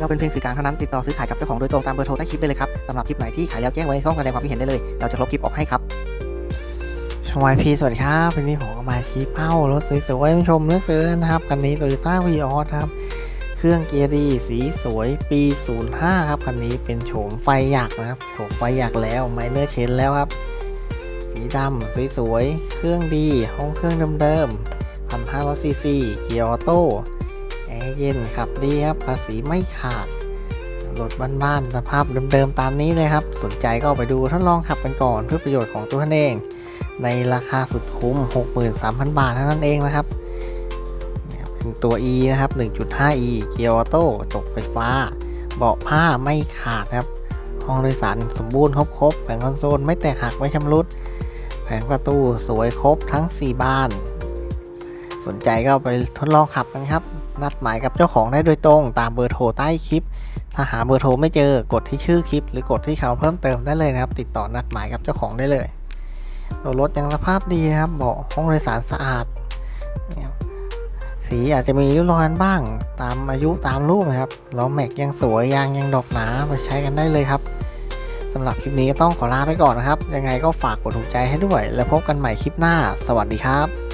เราเป็นเพียงสื่อกลางเท่านั้นติดต่อซื้อขายกับเจ้าของโดยตรงตามเบอร์โทรใต้คลิปได้เลยครับสำหรับคลิปไหนที่ขายแล้วแจ้งไว้ในช่องแสดงความคิดเห็นได้เลย เราจะลบคลิปออกให้ครับชมายพีสวัสดีครับวันนี้ผมมาชี้เป้ารถสวยๆให้ชมเลือกซื้อนะครับคันนี้โตโยต้าวีออสครับเครื่องเกียร์ดีสีสวยปี 05 ครับคันนี้เป็นโฉมไฟหยักนะครับโฉมไฟหยักแล้วไมเนอร์เชนแล้วครับ สีดำสวยๆเครื่องดีห้องเครื่องเดิมๆ1,500ซีซีเกียร์ออโต้ เย็นขับดีครับภาษีไม่ขาดรถบ้านๆสภาพเดิมๆตามนี้เลยครับ สนใจก็ไปดูทดลองขับกันก่อนเพื่อประโยชน์ของตัวท่านเอง ในราคาสุดคุ้ม 63,000 บาทเท่านั้นเองนะครับเนี่ยเป็นตัว E นะครับ 1.5E เกียร์ออโต้จกไฟฟ้า เบาะผ้าไม่ขาดครับ ห้องโดยสารสมบูรณ์ครบๆแผงคอนโซลไม่แตกหักไม่ชำรุด แผงประตูสวยครบทั้ง 4 บาน สนใจก็ไปทดลองขับกันครับ นัดหมายกับเจ้าของได้โดยตรง ตามเบอร์โทรใต้คลิป ถ้าหาเบอร์โทรไม่เจอกดที่ชื่อคลิป หรือกดที่เขาเพิ่มเติมได้เลยนะครับ ติดต่อนัดหมายกับเจ้าของได้เลยตัวรถยังสภาพดีนะครับเบาะห้องโดยสารสะอาด สีอาจจะมีริ้วรอยกันบ้าง ตามอายุตามรูปนะครับล้อแม็กยังสวยยางยังดอกหนาไปใช้กันได้เลยครับสำหรับคลิปนี้ก็ต้องขอลาไปก่อนนะครับ ยังไงก็ฝากกดถูกใจให้ด้วย แล้วพบกันใหม่คลิปหน้า สวัสดีครับ